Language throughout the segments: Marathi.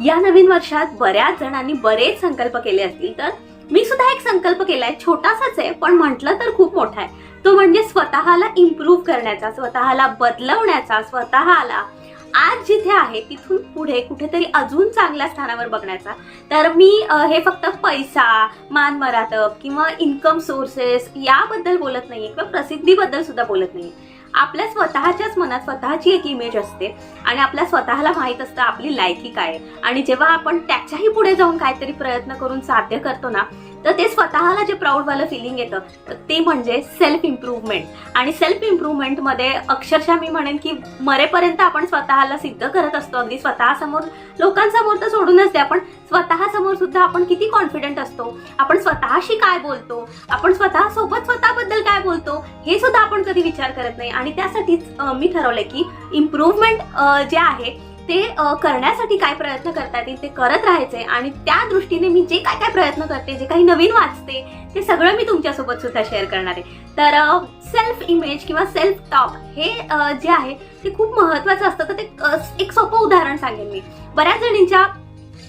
या नवीन वर्षात बऱ्याच जणांनी बरेच संकल्प केले असतील तर मी सुद्धा एक संकल्प केलाय. छोटासाच आहे पण म्हटलं तर खूप मोठा आहे. तो म्हणजे स्वतःला इम्प्रूव्ह करण्याचा स्वतःला बदलवण्याचा स्वतःला आज जिथे आहे तिथून पुढे कुठेतरी अजून चांगल्या स्थानावर बघण्याचा. तर मी हे फक्त पैसा मान मरातब किंवा इन्कम सोर्सेस याबद्दल बोलत नाहीये किंवा प्रसिद्धीबद्दल सुद्धा बोलत नाहीये. आपल्या स्वतःच्याच मनात स्वतःची एक इमेज असते. आणि आपल्या स्वतःला माहीत असतं आपली लायकी काय आणि जेव्हा आपण त्याच्याही पुढे जाऊन काहीतरी प्रयत्न करून साध्य करतो ना तर ते स्वतःला जे प्राऊडवालं फिलिंग येतं ते म्हणजे सेल्फ इम्प्रूव्हमेंट आणि सेल्फ इम्प्रूव्हमेंटमध्ये अक्षरशः मी म्हणेन की मरेपर्यंत आपण स्वतःला सिद्ध करत असतो. अगदी स्वतःसमोर लोकांसमोर तर सोडूनच द्या पण स्वतःसमोर सुद्धा आपण किती कॉन्फिडंट असतो? आपण स्वतःशी काय बोलतो? आपण स्वतःसोबत स्वतःबद्दल काय बोलतो? हे सुद्धा आपण कधी विचार करत नाही. आणि त्यासाठीच मी ठरवलं की इम्प्रूव्हमेंट जे आहे ते करण्यासाठी काय प्रयत्न करता येतील ते करत राहायचे आणि त्या दृष्टीने मी जे काय काय प्रयत्न करते जे काही नवीन वाचते ते सगळं मी तुमच्यासोबत सुद्धा शेअर करणार आहे. तर सेल्फ इमेज किंवा सेल्फ टॉक हे जे आहे ते खूप महत्वाचं असतं. तर ते एक सोपं उदाहरण सांगेन मी. बऱ्याच जणींच्या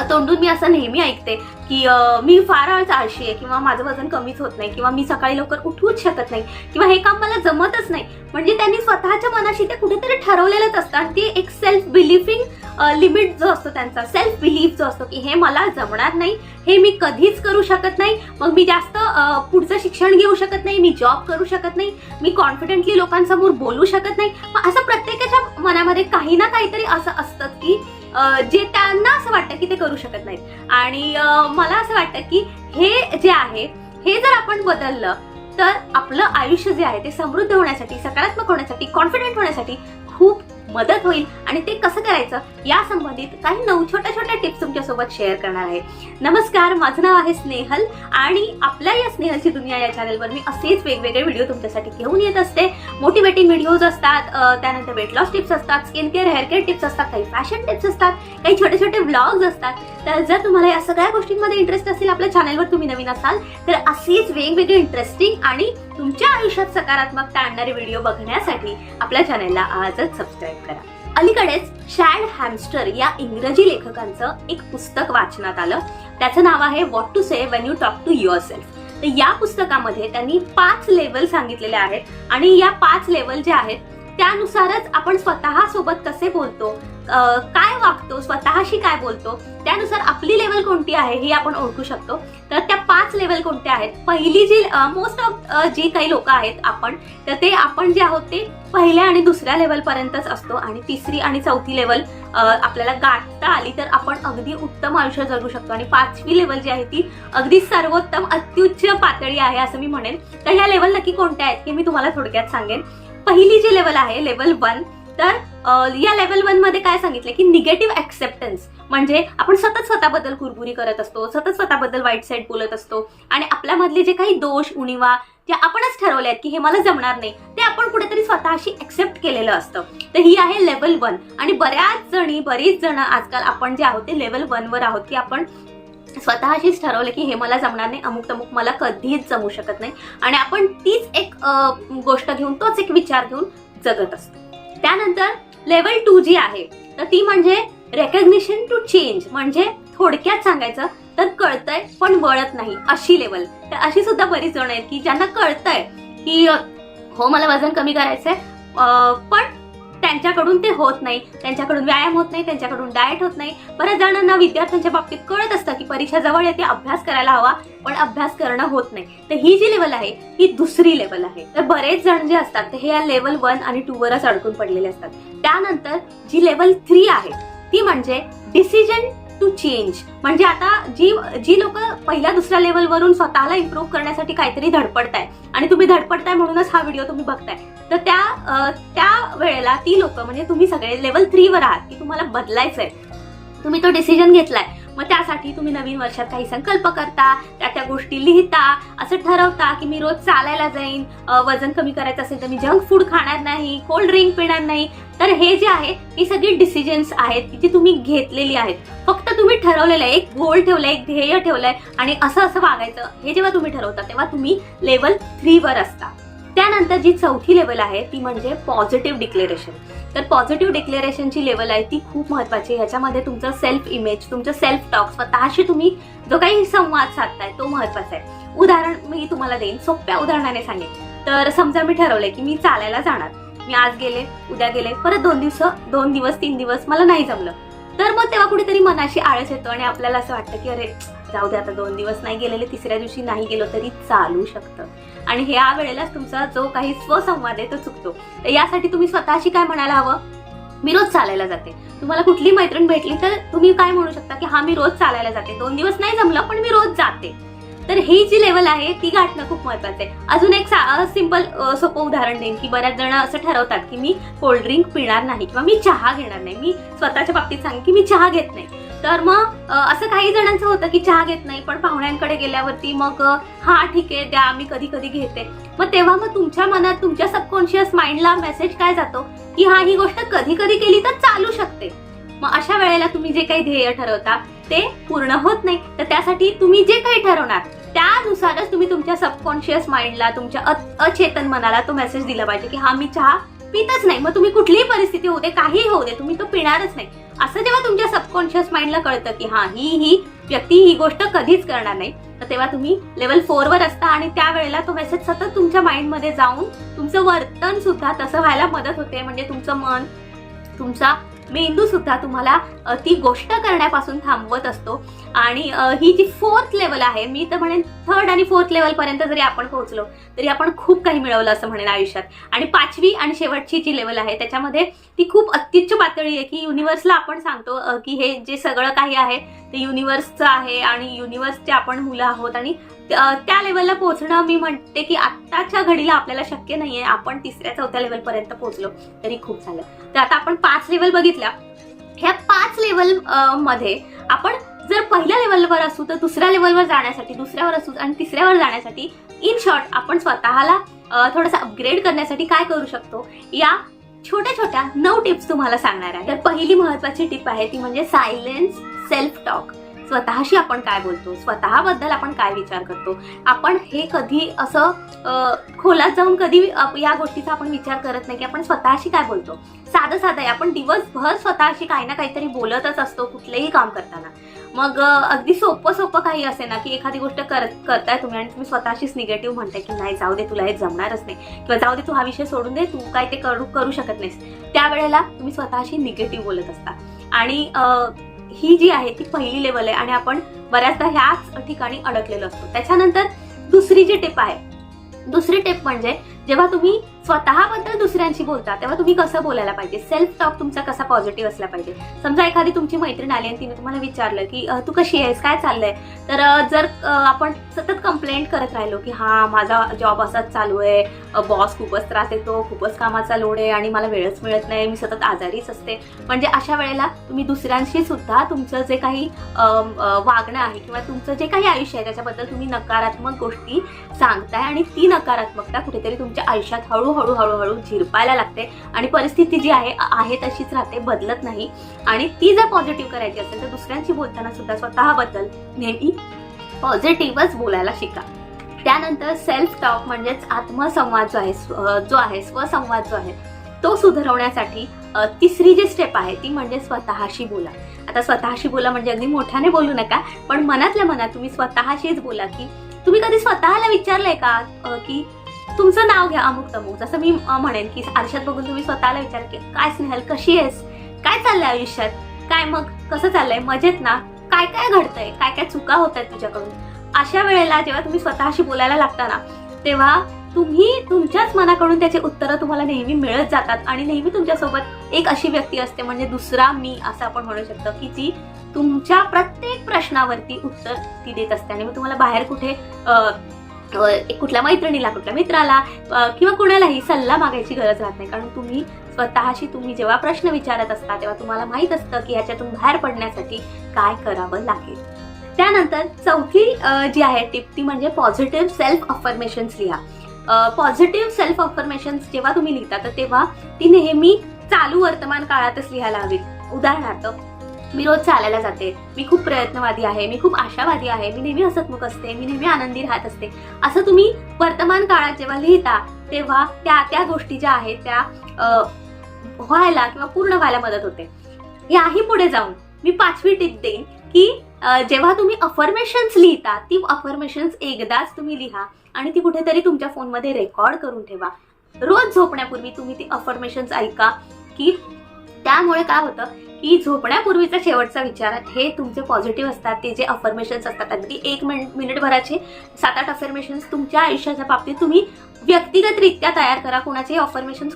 तोंडून मी असं नेहमी ऐकते की मी फार आळशी आहे किंवा माझं वजन कमीच होत नाही किंवा मी सकाळी लवकर उठवूच शकत नाही किंवा हे काम मला जमतच नाही. म्हणजे त्यांनी स्वतःच्या मनाशी ते कुठेतरी ठरवलेलंच असतं आणि ते एक सेल्फ बिलिफिंग लिमिट जो असतो त्यांचा सेल्फ बिलीफ जो असतो की हे मला जमणार नाही हे मी कधीच करू शकत नाही मग मी जास्त पुढचं शिक्षण घेऊ शकत नाही मी जॉब करू शकत नाही मी कॉन्फिडेंटली लोकांसमोर बोलू शकत नाही. मग असं प्रत्येकाच्या मनामध्ये काही ना काहीतरी असं असतं की जे त्यां वाटतं की ते करू शकत नाहीत. आणि मला असं वाटतं की हे जे आहे हे जर आपण बदललं तर आपलं आयुष्य जे आहे ते समृद्ध होण्यासाठी सकारात्मक होण्यासाठी कॉन्फिडेंट होण्यासाठी खूप मदत होईल आणि ते कसं करायचं या संबंधित काही नऊ छोट्या छोट्या टिप्स तुमच्यासोबत शेअर करणार आहे. नमस्कार माझं नाव आहे स्नेहल आणि आपल्या या स्नेहलची दुनिया या चॅनलवर मी असेच वेगवेगळे व्हिडिओ तुमच्यासाठी घेऊन येत असते. मोटिवेटिंग व्हिडिओज असतात त्यानंतर वेट लॉस टिप्स असतात skin care hair care tips असतात काही फॅशन टिप्स असतात काही छोटे छोटे ब्लॉग्स असतात. तर जर तुम्हाला या सगळ्या गोष्टींमध्ये इंटरेस्ट असेल आपल्या चॅनलवर तुम्ही नवीन असाल तर असेच वेगवेगळे इंटरेस्टिंग आणि तुमच्या आयुष्यात सकारात्मकता आणणारे व्हिडिओ बघण्यासाठी आपल्या चॅनलला आजच सबस्क्राईब करा. अलीकडेच शॅड हॅमस्टर या इंग्रजी लेखकांचं एक पुस्तक वाचनात आलं. त्याचं नाव आहे what to say when you talk to yourself तर या पुस्तकामध्ये त्यांनी पाच लेवल सांगितलेले आहेत आणि या पाच लेवल जे आहेत त्यानुसारच आपण स्वतः सोबत कसे बोलतो काय वागतो स्वतःशी काय बोलतो त्यानुसार आपली लेवल कोणती आहे हे आपण ओळखू शकतो. तर त्या पाच लेवल कोणत्या आहेत? पहिली जी मोस्ट ऑफ जी काही लोक आहेत आपण तर ते आपण जे आहोत ते पहिल्या आणि दुसऱ्या लेवलपर्यंतच असतो आणि तिसरी आणि चौथी लेवल आपल्याला गाठता आली तर आपण अगदी उत्तम आयुष्य जगू शकतो. आणि पाचवी लेवल जी आहे ती अगदी सर्वोत्तम अत्युच्च पातळी आहे असं मी म्हणेन. तर ह्या लेवल नक्की कोणत्या आहेत की मी तुम्हाला थोडक्यात सांगेन. पहिली जी लेवल आहे लेवल वन तर या लेवल वनमध्ये काय सांगितलं की निगेटिव्ह ऍक्सेप्टन्स म्हणजे आपण सतत स्वतःबद्दल कुरबुरी करत असतो सतत स्वतःबद्दल वाईट साईड बोलत असतो आणि आपल्यामधले जे काही दोष उणिवा जे आपणच ठरवले आहेत की हे मला जमणार नाही ते आपण कुठेतरी स्वतःशी ऍक्सेप्ट केलेलं असतं. तर ही आहे लेवल वन आणि बऱ्याच जणी बरीच जण आजकाल आपण जे आहोत ते लेवल वन वर आहोत की आपण स्वतःशीच ठरवलं की हे मला जमणार नाही अमुक तमुक मला कधीच जमू शकत नाही आणि आपण तीच एक गोष्ट घेऊन तोच एक विचार घेऊन जगत असतो. त्यानंतर लेवल टू जी आहे तर ती म्हणजे रेकग्निशन टू चेंज म्हणजे थोडक्यात सांगायचं तर कळतंय पण वळत नाही अशी लेवल तर अशी सुद्धा बरीच जण आहेत की ज्यांना कळतंय की हो मला वजन कमी करायचंय पण त्यांच्याकडून ते होत नाही त्यांच्याकडून व्यायाम होत नाही त्यांच्याकडून डाएट होत नाही. बऱ्याच जणांना विद्यार्थ्यांच्या बाबतीत कळत असतं की परीक्षा जवळ येते अभ्यास करायला हवा पण अभ्यास करणं होत नाही. तर ही जी लेवल आहे ही दुसरी लेवल आहे. तर बरेच जण जे असतात ते हे या लेवल वन आणि टू वरच अडकून पडलेले असतात. त्यानंतर जी लेवल थ्री आहे ती म्हणजे डिसिजन टू चेंज म्हणजे आता जी जी लोक पहिल्या दुसऱ्या लेवल वरून स्वतःला इम्प्रूव्ह करण्यासाठी काहीतरी धडपडताय. आणि तुम्ही धडपडताय म्हणूनच हा व्हिडिओ तुम्ही बघताय. तर त्या त्या वेळेला ती लोक म्हणजे तुम्ही सगळे लेवल थ्री वर आहात की तुम्हाला बदलायचंय. तुम्ही तो डिसिजन घेतलाय. मग त्यासाठी तुम्ही नवीन वर्षात काही संकल्प करता त्या त्या गोष्टी लिहिता असं ठरवता की मी रोज चालायला जाईन वजन कमी करायचं असेल तर मी जंक फूड खाणार नाही कोल्ड ड्रिंक पिणार नाही. तर हे जे आहे ही सगळी डिसिजन्स आहेत की जी तुम्ही घेतलेली आहेत. फक्त तुम्ही ठरवलेलं आहे एक गोल ठेवलंय एक ध्येय ठेवलंय आणि असं असं वागायचं. हे जेव्हा तुम्ही ठरवता तेव्हा तुम्ही लेवल थ्री वर असता. त्यानंतर जी चौथी लेवल आहे ती म्हणजे पॉझिटिव्ह डिक्लेरेशन तर पॉझिटिव्ह डिक्लेरेशनची लेवल आहे ती खूप महत्वाची ह्याच्यामध्ये तुमचं सेल्फ इमेज तुमचं सेल्फ टॉक स्वतःशी तुम्ही जो काही संवाद साधताय तो महत्त्वाचा आहे. उदाहरण मी तुम्हाला देईन सोप्या उदाहरणाने सांगेन. तर समजा मी ठरवलंय की मी चालायला जाणार. मी आज गेले उद्या गेले परत दोन दिवस दोन दिवस तीन दिवस मला नाही जमलं. तर मग तेव्हा कुठेतरी मनाशी आळस येतो आणि आपल्याला असं वाटतं की अरे जाऊ दे आता दोन दिवस नाही गेलेले तिसऱ्या दिवशी नाही गेलो तरी चालू शकतं. आणि ह्या वेळेलाच तुमचा जो काही स्वसंवाद आहे तो चुकतो. तर यासाठी तुम्ही स्वतःशी काय म्हणायला हवं? मी रोज चालायला जाते. तुम्हाला कुठली मैत्रीण भेटली तर तुम्ही काय म्हणू शकता की हा मी रोज चालायला जाते. दोन दिवस नाही जमलं पण मी रोज जाते. तर ही जी लेवल आहे ती गाठणं खूप महत्वाचं आहे. अजून एक सिंपल सोपं उदाहरण देईन की बऱ्याच जण असं ठरवतात की मी कोल्ड ड्रिंक पिणार नाही किंवा मी चहा घेणार नाही. मी स्वतःच्या बाबतीत सांगेन की मी चहा घेत नाही. तर मग असं काही जणांचं होतं की चहा घेत नाही पण पाहुण्यांकडे गेल्यावरती मग हा ठीक आहे द्या मी कधी कधी घेते. मग तेव्हा मग तुमच्या मनात तुमच्या सबकॉन्शियस माइंडला मेसेज काय जातो? की हा ही गोष्ट कधी कधी केली तर चालू शकते. मग अशा वेळेला तुम्ही जे काही ध्येय ठरवता ते पूर्ण होत नाही. तर त्यासाठी तुम्ही जे काही ठरवणार त्यानुसारच तुम्ही तुमच्या सबकॉन्शियस माइंडला तुमच्या अचेतन मनाला तो मेसेज दिला पाहिजे की हा मी चहा पितच नाही. मग तुम्ही कुठलीही परिस्थिती होऊ दे काहीही होऊ दे तुम्ही तो पिणारच नाही. असं जेव्हा तुमच्या सबकॉन्शियस माइंडला कळतं की हा ही ही व्यक्ती ही गोष्ट कधीच करणार नाही तर तेव्हा तुम्ही लेवल फोर वर असता आणि त्यावेळेला तो मेसेज सतत तुमच्या माइंडमध्ये जाऊन तुमचं वर्तन सुद्धा तसं व्हायला मदत होते. म्हणजे तुमचं मन तुमचा मेंदू सुद्धा तुम्हाला ती गोष्ट करण्यापासून थांबवत असतो. आणि ही जी फोर्थ लेवल आहे मी तर म्हणेन थर्ड आणि फोर्थ लेवलपर्यंत जरी आपण पोहोचलो तरी आपण खूप काही मिळवलं असं म्हणेन आयुष्यात. आणि पाचवी आणि शेवटची जी लेवल आहे त्याच्यामध्ये ती खूप अत्युच्च पातळी आहे की युनिव्हर्सला आपण सांगतो की हे जे सगळं काही आहे ते युनिव्हर्सचं आहे आणि युनिव्हर्सचे आपण मुलं आहोत आणि त्या लेवलला पोहोचणं मी म्हणते की आत्ताच्या घडीला आपल्याला शक्य नाहीये. आपण तिसऱ्या चौथ्या लेवल पर्यंत पोहोचलो तरी खूप झालं. तर आता आपण पाच लेवल बघितल्या. ह्या पाच लेवलमध्ये आपण जर पहिल्या लेवलवर असू तर दुसऱ्या लेवलवर जाण्यासाठी दुसऱ्यावर असू आणि तिसऱ्यावर जाण्यासाठी इन शॉर्ट आपण स्वतःला थोडंसं अपग्रेड करण्यासाठी काय करू शकतो? या छोट्या छोट्या नऊ टिप्स तुम्हाला सांगणार आहे. तर पहिली महत्वाची टिप आहे ती म्हणजे सायलेन्स सेल्फ टॉक स्वतःशी आपण काय बोलतो? स्वतःबद्दल आपण काय विचार करतो? आपण हे कधी असं खोलात जाऊन कधी या गोष्टीचा आपण विचार करत नाही की आपण स्वतःशी काय बोलतो? साधं साधं आहे. आपण दिवसभर स्वतःशी काही ना काहीतरी बोलतच असतो कुठलेही काम करताना. मग अगदी सोपं सोपं काही असे ना की एखादी गोष्ट करत करताय तुम्ही आणि तुम्ही स्वतःशीच निगेटिव्ह म्हणताय की नाही जाऊ दे तुला हे जमणारच नाही. किंवा जाऊ दे तू हा विषय सोडून दे तू काय ते करू करू शकत नाहीस. त्यावेळेला तुम्ही स्वतःशी निगेटिव्ह बोलत असता. आणि ही जी आहे ती पहिली लेवल आहे आणि आपण बऱ्याचदा ह्याच ठिकाणी अडकलेलो असतो. त्याच्यानंतर दुसरी जी टिप आहे दुसरी टिप म्हणजे जेव्हा तुम्ही स्वतःबद्दल दुसऱ्यांशी बोलता तेव्हा तुम्ही कसं बोलायला पाहिजे? सेल्फ टॉक तुमचा कसा पॉझिटिव्ह असला पाहिजे? समजा एखादी तुमची मैत्रीण आली आणि तिने तुम्हाला विचारलं की तू कशी आहेस? काय चाललंय? तर जर आपण सतत कंप्लेंट करत राहिलो की हा माझा जॉब असाच चालू आहे. बॉस खूपच त्रास देतो खूपच कामाचा लोड आहे आणि मला वेळच मिळत नाही. मी सतत आजारीच असते. म्हणजे अशा वेळेला तुम्ही दुसऱ्यांशी सुद्धा तुमचं जे काही वागणं आहे किंवा तुमचं जे काही आयुष्य आहे त्याच्याबद्दल तुम्ही नकारात्मक गोष्टी सांगताय आणि ती नकारात्मकता कुठेतरी तुमच्या आयुष्यात हळूहळू हळूहळू झिरपायला लागते आणि परिस्थिती जी आहे आहे तशीच राहते बदलत नाही. आणि ती जर पॉझिटिव्ह करायची असेल तर दुसऱ्यांशी बोलताना सुद्धा स्वतःबद्दल नेहमी पॉझिटिव्हच बोलायला शिका. त्यानंतर सेल्फ टॉक म्हणजेच आत्मसंवाद जो आहे जो आहे स्वसंवाद जो आहे तो सुधारवण्यासाठी तिसरी जी स्टेप आहे ती म्हणजे स्वतःशी बोला. आता स्वतःशी बोला म्हणजे अगदी मोठ्याने बोलू नका पण मनातल्या मनात तुम्ही स्वतःशीच बोला की तुम्ही कधी स्वतःला विचारलंय का की तुमचं नाव घ्या अमुक तमुक. जसं मी म्हणेन की आरशात बघून तुम्ही स्वतःला विचार की काय स्नेहल कशी आहेस? काय चाललंय आयुष्यात? काय मग कसं चाललंय? मजेत ना? काय काय घडतंय? काय काय चुका होत आहेत तुझ्याकडून? अशा वेळेला जेव्हा तुम्ही स्वतःशी बोलायला लागता ना तेव्हा तुम्ही तुमच्याच मनाकडून त्याची उत्तरं तुम्हाला नेहमी मिळत जातात आणि नेहमी तुमच्यासोबत एक अशी व्यक्ती असते म्हणजे दुसरा मी असं आपण म्हणू शकतो की जी तुमच्या प्रत्येक प्रश्नावरती उत्तर ती देत असते. आणि मग तुम्हाला बाहेर कुठे कुठल्या मैत्रिणीला कुठल्या मित्राला किंवा कुणालाही सल्ला मागायची गरज राहत नाही. कारण तुम्ही स्वतःशी तुम्ही जेव्हा प्रश्न विचारत असता तेव्हा तुम्हाला माहीत असतं की ह्याच्यातून बाहेर पडण्यासाठी काय करावं लागेल. त्यानंतर चौथी जी आहे टिप ती म्हणजे पॉझिटिव्ह सेल्फ अफर्मेशन्स लिहा. पॉझिटिव्ह सेल्फ अफर्मेशन्स जेव्हा तुम्ही लिहिता तर तेव्हा ती नेहमी चालू वर्तमान काळातच लिहायला हवी. उदाहरणार्थ मी रोज चालायला जाते. मी खूप प्रयत्नवादी आहे. मी खूप आशावादी आहे. मी नेहमी हसतमुख असते. मी नेहमी आनंदी राहत असते. असं तुम्ही वर्तमान काळात जेव्हा लिहिता तेव्हा त्या त्या गोष्टी ज्या आहेत त्या व्हायला किंवा पूर्ण व्हायला मदत होते. याही पुढे जाऊन मी पाचवी टिप देईन की जेव्हा तुम्ही अफर्मेशन्स लिहिता ती अफर्मेशन्स एकदाच तुम्ही लिहा आणि ती कुठेतरी तुमच्या फोनमध्ये रेकॉर्ड करून ठेवा. रोज झोपण्यापूर्वी तुम्ही ती अफर्मेशन्स ऐका की त्यामुळे काय होतं? की झोपण्यापूर्वीचा शेवटचा विचार हे तुमचे पॉझिटिव्ह असतात ते जे अफर्मेशन्स असतात अगदी एक मिनिट मिनिटभराचे सात आठ अफर्मेशन्स तुमच्या आयुष्याच्या बाबतीत तुम्ही व्यक्तिगतरित्या तयार करा. कोणाचे अफर्मेशन्स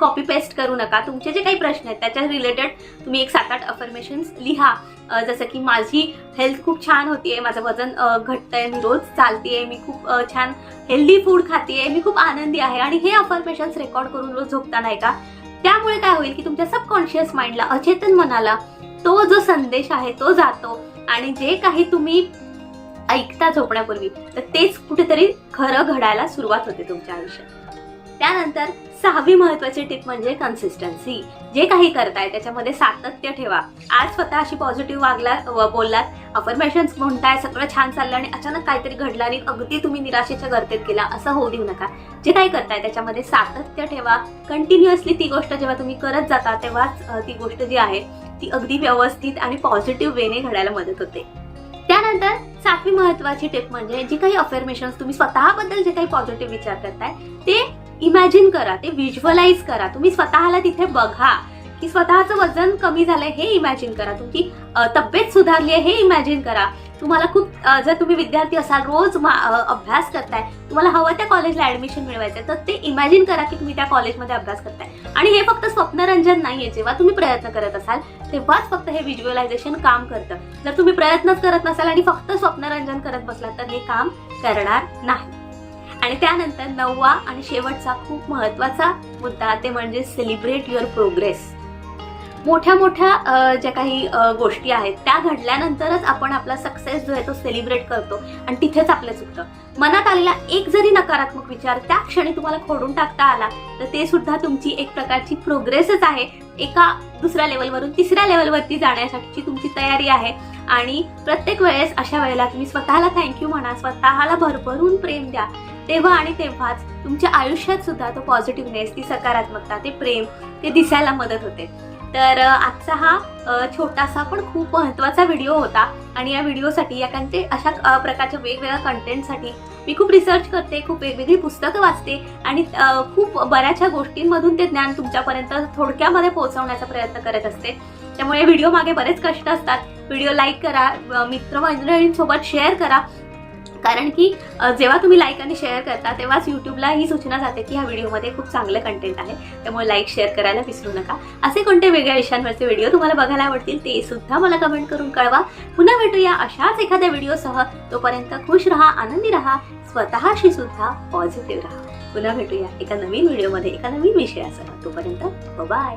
कॉपी पेस्ट करू नका. तुमचे जे काही प्रश्न आहेत त्याच्या रिलेटेड तुम्ही एक सात आठ अफर्मेशन्स लिहा जसं की माझी हेल्थ खूप छान होतीये माझं वजन घटतंय मी रोज चालतीये मी खूप छान हेल्दी फूड खातीये मी खूप आनंदी आहे. आणि हे अफर्मेशन्स रेकॉर्ड करून रोज झोपताना आहे का? त्यामुळे काय होईल की तुमच्या सबकॉन्शियस माइंडला अचेतन मनाला तो जो संदेश आहे तो जातो आणि जे काही तुम्ही ऐकता झोपण्यापूर्वी तर तेच कुठेतरी खरं घडायला सुरुवात होते तुमच्या आयुष्यात. त्यानंतर सहावी महत्वाची टिप म्हणजे कन्सिस्टन्सी जे काही करताय त्याच्यामध्ये सातत्य ठेवा. आज स्वतःशी पॉझिटिव्ह वागला व बोललात अफर्मेशन्स म्हणताय सगळं छान चाललं आणि अचानक काहीतरी घडलं आणि अगदी तुम्ही निराशेच्या गर्तेत गेला असं होऊ देऊ नका. जे काही करताय त्याच्यामध्ये सातत्य ठेवा. कंटिन्युअसली ती गोष्ट जेव्हा तुम्ही करत जाता तेव्हाच ती गोष्ट जी आहे ती अगदी व्यवस्थित आणि पॉझिटिव्ह वेने घडायला मदत होते. त्यानंतर सातवी महत्वाची टिप म्हणजे जी काही अफर्मेशन तुम्ही स्वतःबद्दल जे काही पॉझिटिव्ह विचार करताय ते इमॅजिन करा ते व्हिज्युअलाइज करा. तुम्ही स्वतःला तिथे बघा. की स्वतःचं वजन कमी झालंय हे इमॅजिन करा. तुमची तब्येत सुधारली आहे हे इमॅजिन करा. तुम्हाला खूप जर तुम्ही विद्यार्थी असाल रोज मा- अभ्यास करताय तुम्हाला हवं त्या कॉलेजला ऍडमिशन मिळवायचं तर ते इमॅजिन करा की तुम्ही त्या कॉलेजमध्ये अभ्यास करताय. आणि हे फक्त स्वप्नरंजन नाहीये. जेव्हा तुम्ही प्रयत्न करत असाल तेव्हाच फक्त हे व्हिज्युअलायझेशन काम करतं. जर तुम्ही प्रयत्नच करत नसाल आणि फक्त स्वप्नरंजन करत बसलात तर हे काम करणार नाही. आणि त्यानंतर नववा आणि शेवटचा खूप महत्त्वाचा मुद्दा ते म्हणजे सेलिब्रेट युअर प्रोग्रेस मोठ्या मोठ्या ज्या काही गोष्टी आहेत त्या घडल्यानंतरच आपण आपला सक्सेस जो आहे तो सेलिब्रेट करतो आणि तिथेच आपलं चुकतं मनात आलेला एक जरी नकारात्मक विचार त्या क्षणी तुम्हाला खोडून टाकता आला तर ते सुद्धा तुमची एक प्रकारची प्रोग्रेसच आहे. एका दुसऱ्या लेवलवरून तिसऱ्या लेवलवरती जाण्यासाठीची तुमची तयारी आहे. आणि प्रत्येक वेळेस अशा वेळेला तुम्ही स्वतःला थँक्यू म्हणा स्वतःला भरभरून प्रेम द्या. तेव्हा आणि तेव्हाच तुमच्या आयुष्यात सुद्धा तो पॉझिटिव्हनेस ती सकारात्मकता ते प्रेम ते दिसायला मदत होते. तर आजचा हा छोटासा पण खूप महत्त्वाचा व्हिडिओ होता आणि या व्हिडिओसाठी या कंटेंट अशा प्रकारच्या वेगवेगळ्या कंटेंटसाठी मी खूप रिसर्च करते खूप वेगवेगळी पुस्तकं वाचते आणि खूप बऱ्याचशा गोष्टींमधून ते ज्ञान तुमच्यापर्यंत थोडक्यामध्ये पोहोचवण्याचा प्रयत्न करत असते. त्यामुळे व्हिडिओ मागे बरेच कष्ट असतात. व्हिडिओ लाईक करा अ, मित्रमंडळींसोबत शेअर करा. कारण की जेव्हा तुम्ही लाईक आणि शेअर करता तेव्हाच यूट्यूबला ही सूचना जाते की ह्या व्हिडिओमध्ये खूप चांगलं कंटेंट आहे. त्यामुळे लाईक शेअर करायला विसरू नका. असे कोणते वेगळ्या विषयांवरचे व्हिडिओ तुम्हाला बघायला आवडतील ते सुद्धा मला कमेंट करून कळवा. पुन्हा भेटूया अशाच एखाद्या व्हिडिओसह तोपर्यंत खुश राहा आनंदी राहा स्वतःशी सुद्धा पॉझिटिव्ह राहा. पुन्हा भेटूया एका नवीन व्हिडिओमध्ये एका नवीन विषयासह. तोपर्यंत बाय